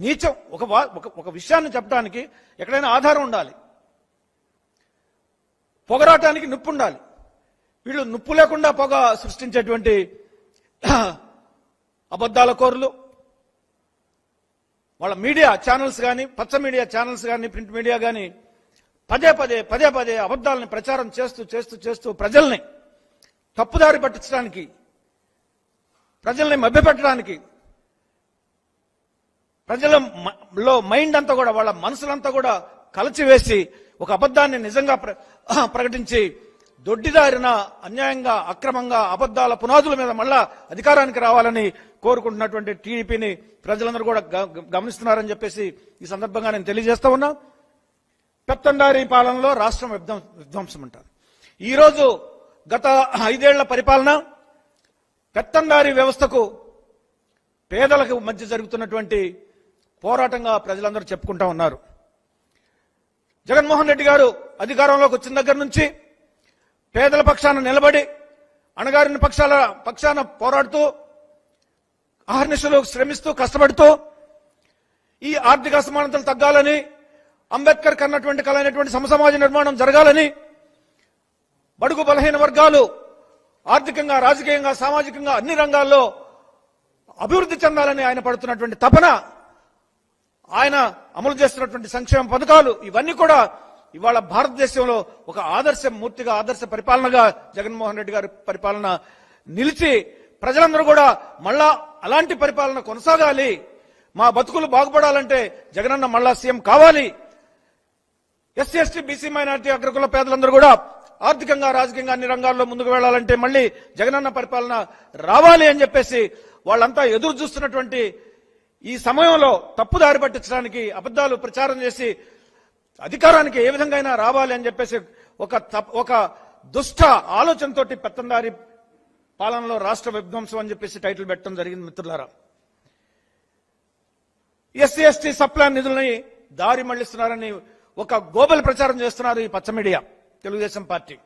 నీచం. ఒక వా- ఒక ఒక విషయాన్ని చెప్పడానికి ఎక్కడైనా ఆధారం ఉండాలి. పొగరాటానికి నిప్పు ఉండాలి. వీళ్ళు నిప్పు లేకుండా పొగ సృష్టించేటువంటి అబద్ధాల కోరులు. వాళ్ళ మీడియా ఛానల్స్ కానీ పచ్చ మీడియా ఛానల్స్ కానీ ప్రింట్ మీడియా కానీ పదే పదే పదే పదే అబద్ధాలని ప్రచారం చేస్తూ చేస్తూ చేస్తూ ప్రజల్ని తప్పుదారి పట్టించడానికి ప్రజల్ని మభ్యపెట్టడానికి ప్రజల మైండ్ అంతా కూడా వాళ్ళ మనసులంతా కూడా కలచివేసి ఒక అబద్ధాన్ని నిజంగా ప్ర- ప్రకటించి దొడ్డిదారిన అన్యాయంగా అక్రమంగా అబద్ధాల పునాదుల మీద మళ్ళా అధికారానికి రావాలని కోరుకుంటున్నటువంటి టీడీపీని ప్రజలందరూ కూడా గ- గమనిస్తున్నారని చెప్పేసి ఈ సందర్భంగా నేను తెలియజేస్తా ఉన్నా. పెత్తండారి పాలనలో రాష్ట్రం విధ్వం- విధ్వంసం అంటారు ఈరోజు గత ఐదేళ్ళ పరిపాలన పెత్తందారి వ్యవస్థకు పేదలకు మధ్య జరుగుతున్నటువంటి పోరాటంగా ప్రజలందరూ చెప్పుకుంటా ఉన్నారు. జగన్మోహన్ రెడ్డి గారు అధికారంలోకి వచ్చిన దగ్గర నుంచి పేదల పక్షాన నిలబడి అణగారిన పక్షాల పక్షాన పోరాడుతూ అహర్నిశలు శ్రమిస్తూ కష్టపడుతూ ఈ ఆర్థిక అసమానతలు తగ్గాలని అంబేద్కర్ కన్నటువంటి కలైనటువంటి సమసమాజ నిర్మాణం జరగాలని బడుగు బలహీన వర్గాలు ఆర్థికంగా రాజకీయంగా సామాజికంగా అన్ని రంగాల్లో అభివృద్ధి చెందాలని ఆయన పడుతున్నటువంటి తపన ఆయన అమలు చేస్తున్నటువంటి సంక్షేమ పథకాలు ఇవన్నీ కూడా ఇవాళ భారతదేశంలో ఒక ఆదర్శ మూర్తిగా ఆదర్శ పరిపాలనగా జగన్మోహన్ రెడ్డి గారి పరిపాలన నిలిచి ప్రజలందరూ కూడా మళ్ళా అలాంటి పరిపాలన కొనసాగాలి. మా బతుకులు బాగుపడాలంటే జగనన్న మళ్ళా సీఎం కావాలి. ఎస్సీ ఎస్టీ బీసీ మైనార్టీ అగ్రకుల పేదలందరూ కూడా ఆర్థికంగా రాజకీయంగా అన్ని రంగాల్లో ముందుకు వెళ్ళాలంటే మళ్ళీ జగనన్న పరిపాలన రావాలి అని చెప్పేసి వాళ్ళంతా ఎదురు చూస్తున్నటువంటి ఈ సమయంలో తప్పుదారి పట్టించడానికి అబద్ధాలు ప్రచారం చేసి అధికారానికి ఏ విధంగా అయినా రావాలి అని చెప్పేసి ఒక తప్- ఒక దుష్ట ఆలోచనతోటి పెత్తందారి పాలనలో రాష్ట్ర విధ్వంసం అని చెప్పేసి టైటిల్ పెట్టడం జరిగింది మిత్రులారా. ఎస్సీ ఎస్టీ సప్లాన్ నిధులని దారి మళ్ళిస్తున్నారని ఒక గోబల్ ప్రచారం చేస్తున్నారు ఈ పచ్చ మీడియా తెలుగుదేశం పార్టీ.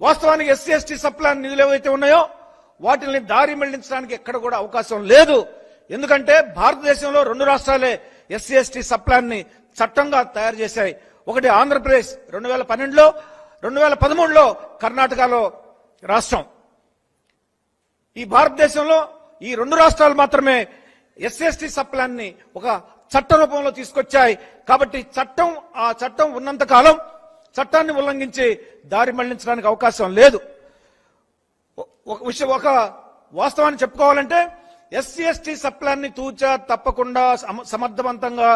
వాస్తవానికి ఎస్సీ ఎస్టీ సప్లాన్ నిధులు ఏవైతే ఉన్నాయో వాటిని దారి మళ్ళించడానికి ఎక్కడ కూడా అవకాశం లేదు. ఎందుకంటే భారతదేశంలో రెండు రాష్ట్రాలే ఎస్సీ ఎస్టీ సప్లాన్ని చట్టంగా తయారు చేశాయి. ఒకటి ఆంధ్రప్రదేశ్ రెండు వేల పన్నెండులో రెండు వేల పదమూడులో కర్ణాటకలో రాష్ట్రం. ఈ భారతదేశంలో ఈ రెండు రాష్ట్రాలు మాత్రమే ఎస్ఎస్టీ సప్లాన్ని ఒక చట్ట రూపంలో తీసుకొచ్చాయి. కాబట్టి చట్టం ఆ చట్టం ఉన్నంత కాలం చట్టాన్ని ఉల్లంఘించి దారి మళ్ళించడానికి అవకాశం లేదు. ఒక విషయం ఒక వాస్తవాన్ని చెప్పుకోవాలంటే ఎస్సీ ఎస్టీ సప్లాన్ని తూచా తప్పకుండా సమ- సమర్థవంతంగా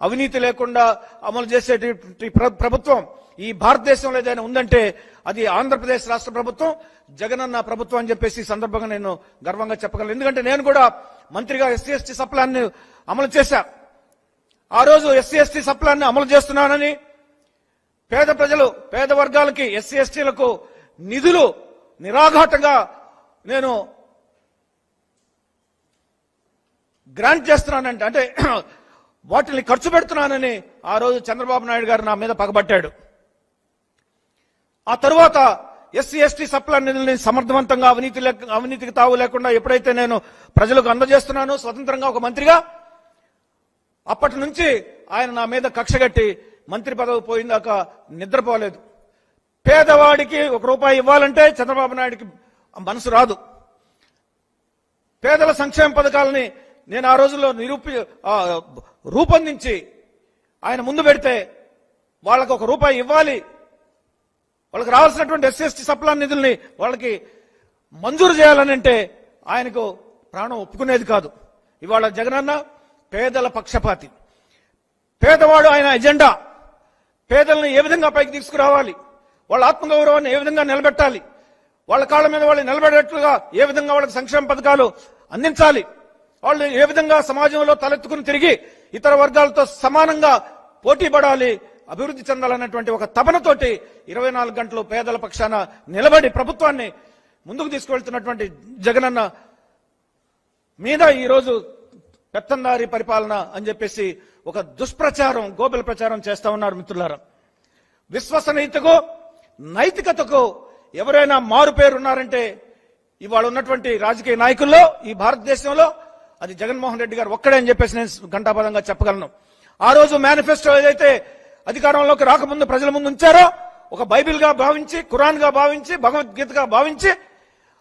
అవినీతి లేకుండా అమలు చేసేటువంటి ప్రభుత్వం ఈ భారతదేశంలో ఏదైనా ఉందంటే అది ఆంధ్రప్రదేశ్ రాష్ట్ర ప్రభుత్వం జగనన్న ప్రభుత్వం అని చెప్పేసి ఈ సందర్భంగా నేను గర్వంగా చెప్పగలను. ఎందుకంటే నేను కూడా మంత్రిగా ఎస్సీ ఎస్టీ సప్లాన్ని అమలు చేశా. ఆ రోజు ఎస్సీ ఎస్టీ సప్లాన్ని అమలు చేస్తున్నానని పేద ప్రజలు పేద వర్గాలకి ఎస్సీ ఎస్టీలకు నిధులు నిరాఘాటంగా నేను గ్రాంట్ చేస్తున్నానంటే అంటే వాటిని ఖర్చు పెడుతున్నానని ఆ రోజు చంద్రబాబు నాయుడు గారు నా మీద పగబట్టాడు. ఆ తరువాత ఎస్సీ ఎస్టీ సప్లా నిధులని సమర్థవంతంగా అవినీతి అవినీతికి తావు లేకుండా ఎప్పుడైతే నేను ప్రజలకు అందజేస్తున్నానో స్వతంత్రంగా ఒక మంత్రిగా అప్పటి నుంచి ఆయన నా మీద కక్షగట్టి మంత్రి పదవి పోయిందాక నిద్రపోలేదు. పేదవాడికి ఒక రూపాయి ఇవ్వాలంటే చంద్రబాబు నాయుడికి మనసు రాదు. పేదల సంక్షేమ పథకాలని నేను ఆ రోజుల్లో నిరూపి రూపొందించి ఆయన ముందు పెడితే వాళ్ళకు ఒక రూపాయి ఇవ్వాలి. వాళ్ళకి రావాల్సినటువంటి ఎస్సీ ఎస్టీ సప్లా నిధుల్ని వాళ్ళకి మంజూరు చేయాలని అంటే ఆయనకు ప్రాణం ఒప్పుకునేది కాదు. ఇవాళ జగనన్న పేదల పక్షపాతి. పేదవాడు ఆయన ఎజెండా. పేదలను ఏ విధంగా పైకి తీసుకురావాలి? వాళ్ళ ఆత్మగౌరవాన్ని ఏ విధంగా నిలబెట్టాలి? వాళ్ళ కాళ్ళ మీద వాళ్ళు నిలబడేట్లుగా ఏ విధంగా వాళ్ళకి సంక్షేమ పథకాలు అందించాలి? వాళ్ళు ఏ విధంగా సమాజంలో తలెత్తుకుని తిరిగి ఇతర వర్గాలతో సమానంగా పోటీ పడాలి అభివృద్ధి చెందాలన్నటువంటి ఒక తపనతోటి ఇరవై నాలుగు గంటలు పేదల పక్షాన నిలబడి ప్రభుత్వాన్ని ముందుకు తీసుకువెళ్తున్నటువంటి జగనన్న మీద ఈరోజు పెత్తందారి పరిపాలన అని చెప్పేసి ఒక దుష్ప్రచారం గోబెల ప్రచారం చేస్తా ఉన్నారు మిత్రులారా. విశ్వసనీయతకు నైతికతకు ఎవరైనా మారు పేరు ఉన్నారంటే ఇవాళ ఉన్నటువంటి రాజకీయ నాయకుల్లో ఈ భారతదేశంలో అది జగన్మోహన్ రెడ్డి గారు ఒక్కడే అని చెప్పేసి నేను ఘంటాపదంగా చెప్పగలను. ఆ రోజు మేనిఫెస్టో ఏదైతే అధికారంలోకి రాకముందు ప్రజల ముందు ఉంచారో ఒక బైబిల్గా భావించి ఖురాన్గా భావించి భగవద్గీతగా భావించి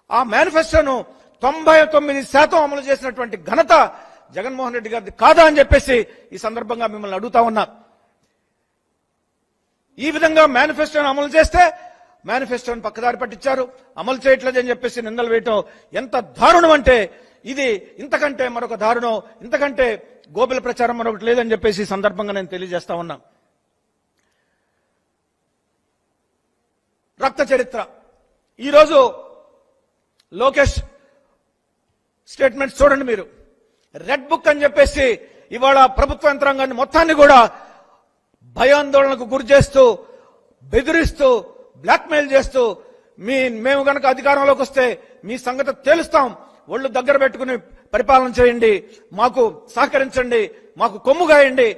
ఆ మేనిఫెస్టోను తొంభై తొమ్మిది శాతం అమలు చేసినటువంటి ఘనత జగన్మోహన్ రెడ్డి గారిది కాదా అని చెప్పేసి ఈ సందర్భంగా మిమ్మల్ని అడుగుతా ఉన్నా. ఈ విధంగా మేనిఫెస్టోను అమలు చేస్తే మేనిఫెస్టోను పక్కదారి పట్టించారు. అమలు చేయట్లేదని చెప్పేసి నిందలు వేయటం ఎంత దారుణం అంటే ఇది ఇంతకంటే మరొక దారుణం ఇంతకంటే గోబెల ప్రచారం మరొకటి లేదని చెప్పేసి సందర్భంగా నేను తెలియజేస్తా ఉన్నా. రక్త చరిత్ర. ఈరోజు లోకేష్ స్టేట్మెంట్స్ చూడండి మీరు. రెడ్ బుక్ అని చెప్పేసి ఇవాళ ప్రభుత్వ యంత్రాంగాన్ని మొత్తాన్ని కూడా భయాందోళనకు గురి చేస్తూ బెదిరిస్తూ బ్లాక్మెయిల్ చేస్తూ మీ మేము కనుక అధికారంలోకి వస్తే మీ సంగతి తేలుస్తాం. ఒళ్ళు దగ్గర పెట్టుకుని పరిపాలన చేయండి మాకు సహకరించండి మాకు కొమ్ము గాయండి.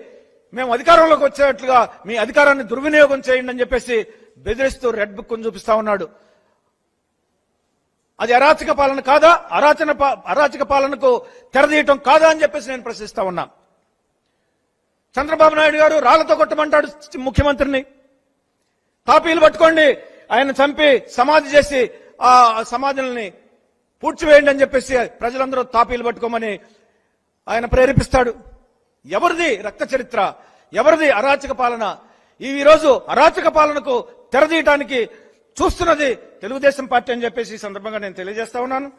మేము అధికారంలోకి వచ్చేట్లుగా మీ అధికారాన్ని దుర్వినియోగం చేయండి అని చెప్పేసి బెదిరిస్తూ రెడ్ బుక్ చూపిస్తా ఉన్నాడు. అది అరాచక పాలన కాదా? అరాచన పా- అరాచక పాలనకు తెరదీయటం కాదా అని చెప్పేసి నేను ప్రశ్నిస్తా ఉన్నా. చంద్రబాబు నాయుడు గారు రాళ్ళతో కొట్టమంటాడు ముఖ్యమంత్రిని. తాపీలు పట్టుకోండి ఆయన చంపి సమాధి చేసి ఆ సమాధుల్ని పూడ్చివేయండి అని చెప్పేసి ప్రజలందరూ తాపీలు పట్టుకోమని ఆయన ప్రేరేపిస్తాడు. ఎవరిది రక్త చరిత్ర? ఎవరిది అరాచక పాలన? ఈ రోజు అరాచక పాలనకు తెరదీయటానికి చూస్తున్నది తెలుగుదేశం పార్టీ అని చెప్పేసి ఈ సందర్భంగా నేను తెలియజేస్తా ఉన్నాను.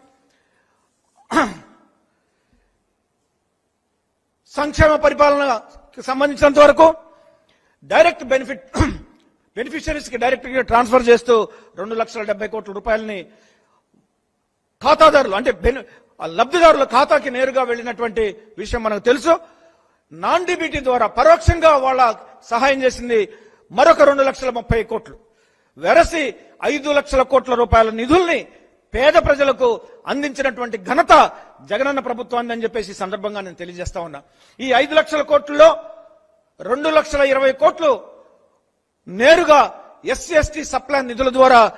సంక్షేమ పరిపాలనకు సంబంధించినంత వరకు డైరెక్ట్ బెనిఫిట్ బెనిఫిషరీస్కి డైరెక్ట్గా ట్రాన్స్ఫర్ చేస్తూ రెండు లక్షల డెబ్బై కోట్ల రూపాయలని ఖాతాదారులు అంటే బెని- లబ్ధిదారుల ఖాతాకి నేరుగా వెళ్ళినటువంటి విషయం మనకు తెలుసు. నాన్ డిబిటీ ద్వారా పరోక్షంగా వాళ్ళ సహాయం చేసింది మరొక రెండు లక్షల ముప్పై కోట్లు. వెరసి ఐదు లక్షల కోట్ల రూపాయల నిధుల్ని పేద ప్రజలకు అందించినటువంటి ఘనత జగనన్న ప్రభుత్వాన్ని అని చెప్పేసి సందర్భంగా నేను తెలియజేస్తా ఉన్నా. ఈ ఐదు లక్షల కోట్లలో రెండు లక్షల ఇరవై కోట్లు నేరుగా ఎస్సీ ఎస్టీ సప్లై నిధుల ద్వారా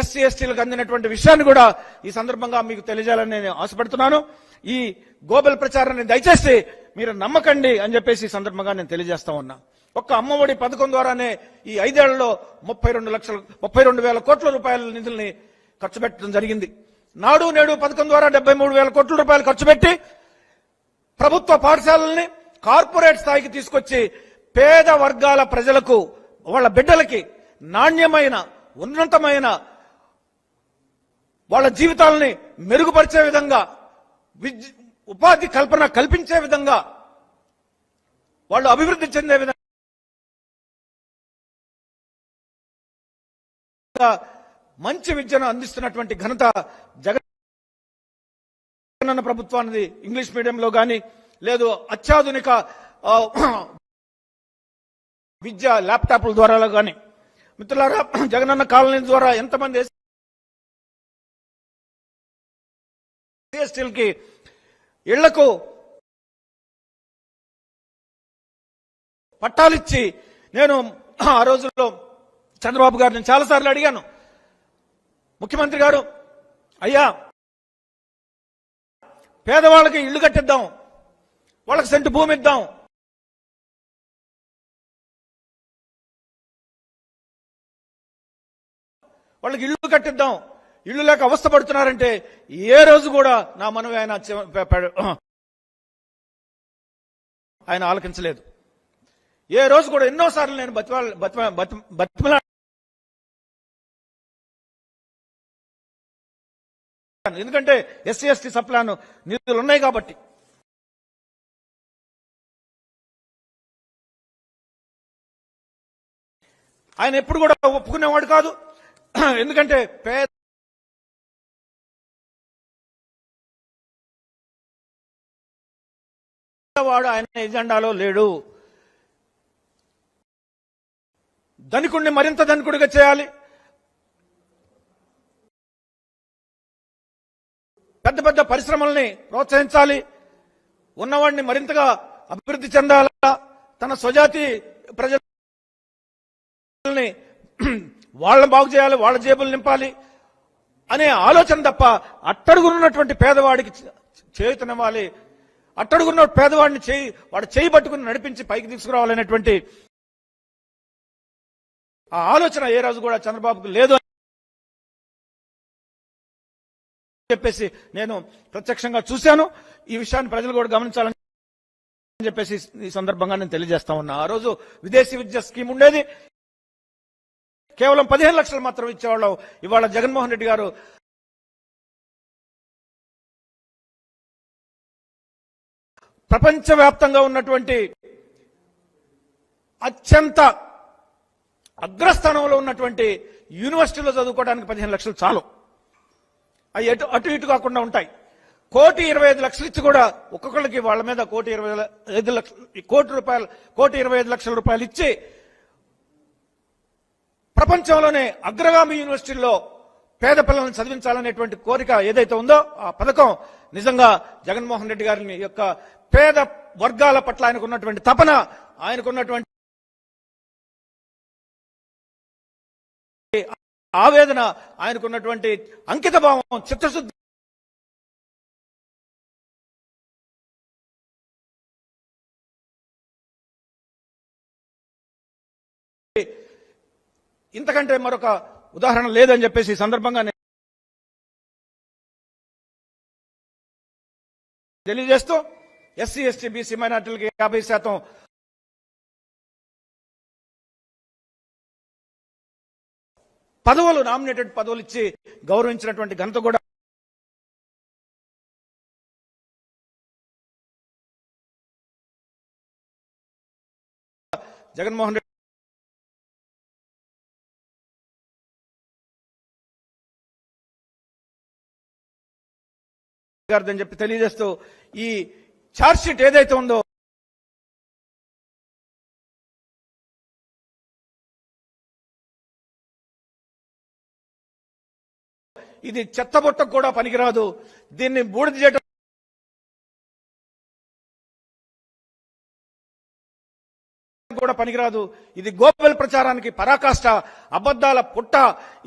ఎస్సీ ఎస్టీలకు అందినటువంటి విషయాన్ని కూడా ఈ సందర్భంగా మీకు తెలియజేయాలని నేను ఆశపడుతున్నాను. ఈ గ్లోబల్ ప్రచారాన్ని దయచేసి మీరు నమ్మకండి అని చెప్పేసి ఈ సందర్భంగా నేను తెలియజేస్తా ఉన్నా. ఒక్క అమ్మఒడి పథకం ద్వారానే ఈ ఐదేళ్ళలో ముప్పై రెండు లక్షల ముప్పై రెండు వేల కోట్ల రూపాయల నిధుల్ని ఖర్చు పెట్టడం జరిగింది. నాడు నేడు పథకం ద్వారా డెబ్బై మూడు వేల కోట్ల రూపాయలు ఖర్చు పెట్టి ప్రభుత్వ పాఠశాలల్ని కార్పొరేట్ స్థాయికి తీసుకొచ్చి పేద వర్గాల ప్రజలకు వాళ్ళ బిడ్డలకి నాణ్యమైన ఉన్నతమైన వాళ్ళ జీవితాలని మెరుగుపరిచే విధంగా ఉపాధి కల్పన కల్పించే విధంగా వాళ్ళు అభివృద్ధి చెందే విధంగా మంచి విద్యను అందిస్తున్నటువంటి ఘనత జగన్ ప్రభుత్వానికి ఇంగ్లీష్ మీడియంలో కానీ లేదు అత్యాధునిక విద్య ల్యాప్టాప్ల ద్వారా కానీ మిత్రులారా జగనన్న కాలనీ ద్వారా ఎంతమంది ఎస్టీలకి ఇళ్ళకు పట్టాలిచ్చి నేను ఆ రోజుల్లో చంద్రబాబు గారిని చాలాసార్లు అడిగాను. ముఖ్యమంత్రి గారు అయ్యా పేదవాళ్ళకి ఇల్లు కట్టిద్దాం వాళ్ళకి సెంటు భూమి ఇద్దాం. వాళ్ళకి ఇల్లు కట్టిద్దాం. ఇల్లు లేక అవస్థపడుతున్నారంటే ఏ రోజు కూడా నా మనవి ఆయన ఆయన ఆలకించలేదు. ఏ రోజు కూడా ఎన్నోసార్లు నేను బతిమాల బతి- బతిమలా ఎందుకంటే ఎస్సీ ఎస్టీ సప్లాను నిధులు ఉన్నాయి కాబట్టి. ఆయన ఎప్పుడు కూడా ఒప్పుకునేవాడు కాదు. ఎందుకంటే పేద వాడు ఆయన ఎజెండాలో లేడు. ధనికుణ్ణి మరింత ధనికుడిగా చేయాలి. పెద్ద పెద్ద పరిశ్రమల్ని ప్రోత్సహించాలి. ఉన్నవాడిని మరింతగా అభివృద్ధి చెందాలా? తన స్వజాతి ప్రజల్ని వాళ్ళని బాగు చేయాలి వాళ్ళ జేబులు నింపాలి అనే ఆలోచన తప్ప అట్టడుగునున్నటువంటి పేదవాడికి చేయుతనివ్వాలి. అట్టడుగున్న పేదవాడిని చేయి వాడు చేయి పట్టుకుని నడిపించి పైకి తీసుకురావాలనేటువంటి ఆ ఆలోచన ఏ రోజు కూడా చంద్రబాబుకు లేదు అని చెప్పేసి నేను ప్రత్యక్షంగా చూశాను. ఈ విషయాన్ని ప్రజలు కూడా గమనించాలని చెప్పేసి ఈ సందర్భంగా నేను తెలియజేస్తా ఉన్నా. ఆ రోజు విదేశీ విద్య స్కీమ్ ఉండేది. కేవలం పదిహేను లక్షలు మాత్రం ఇచ్చేవాళ్ళం. ఇవాళ జగన్మోహన్ రెడ్డి గారు ప్రపంచవ్యాప్తంగా ఉన్నటువంటి అత్యంత అగ్రస్థానంలో ఉన్నటువంటి యూనివర్సిటీలో చదువుకోవడానికి పదిహేను లక్షలు చాలు. అవి ఎటు అటు ఇటు కాకుండా ఉంటాయి. కోటి ఇరవై ఐదు లక్షలు ఇచ్చి కూడా ఒక్కొక్కరికి వాళ్ళ మీద కోటి ఇరవై ఐదు లక్షలు కోటి రూపాయలు కోటి ఇరవై ఐదు లక్షల రూపాయలు ఇచ్చి ప్రపంచంలోనే అగ్రగామి యూనివర్సిటీల్లో పేద పిల్లల్ని చదివించాలనేటువంటి కోరిక ఏదైతే ఉందో ఆ పథకం నిజంగా జగన్మోహన్ రెడ్డి గారిని యొక్క పేద వర్గాల పట్ల ఆయనకు ఉన్నటువంటి తపన ఆయనకున్నటువంటి ఆవేదన ఆయనకున్నటువంటి అంకిత భావం చిత్తశుద్ధి ఇంతకంటే మరొక ఉదాహరణ లేదని చెప్పేసి ఈ సందర్భంగా నేను తెలియజేస్తూ ఎస్సీ ఎస్టీ బీసీ మైనార్టీలకి యాభై శాతం పదవులు నామినేటెడ్ పదవులు ఇచ్చి గౌరవించినటువంటి ఘనత కూడా జగన్మోహన్ రెడ్డి గారిదని చెప్పి తెలియజేస్తూ ఈ ఛార్జ్షీట్ ఏదైతే ఉందో ఇది చెత్తబుట్టకు కూడా పనికిరాదు. దీన్ని బూడిద చేయడం కూడా పనికిరాదు. ఇది గోపల్ ప్రచారానికి పరాకాష్ట అబద్ధాల పుట్ట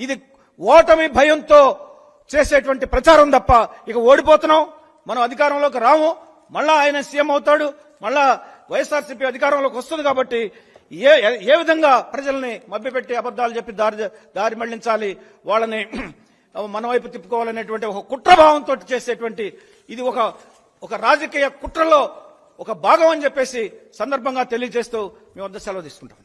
ఇది ఓటమి భయంతో చేసేటువంటి ప్రచారం తప్ప ఇక ఓడిపోతున్నాం. మనం అధికారంలోకి రాము. మళ్ళా ఆయన సీఎం అవుతాడు. మళ్ళా వైఎస్ఆర్సీపీ అధికారంలోకి వస్తుంది కాబట్టి ఏ ఏ విధంగా ప్రజల్ని మభ్యపెట్టి అబద్ధాలు చెప్పి దారి దారి మళ్ళించాలి? వాళ్ళని మన వైపు తిప్పుకోవాలనేటువంటి ఒక కుట్రభావంతో చేసేటువంటి ఇది ఒక ఒక రాజకీయ కుట్రలో ఒక భాగం అని చెప్పేసి సందర్భంగా తెలియజేస్తూ మేము వద్ద సెలవు తీసుకుంటాం.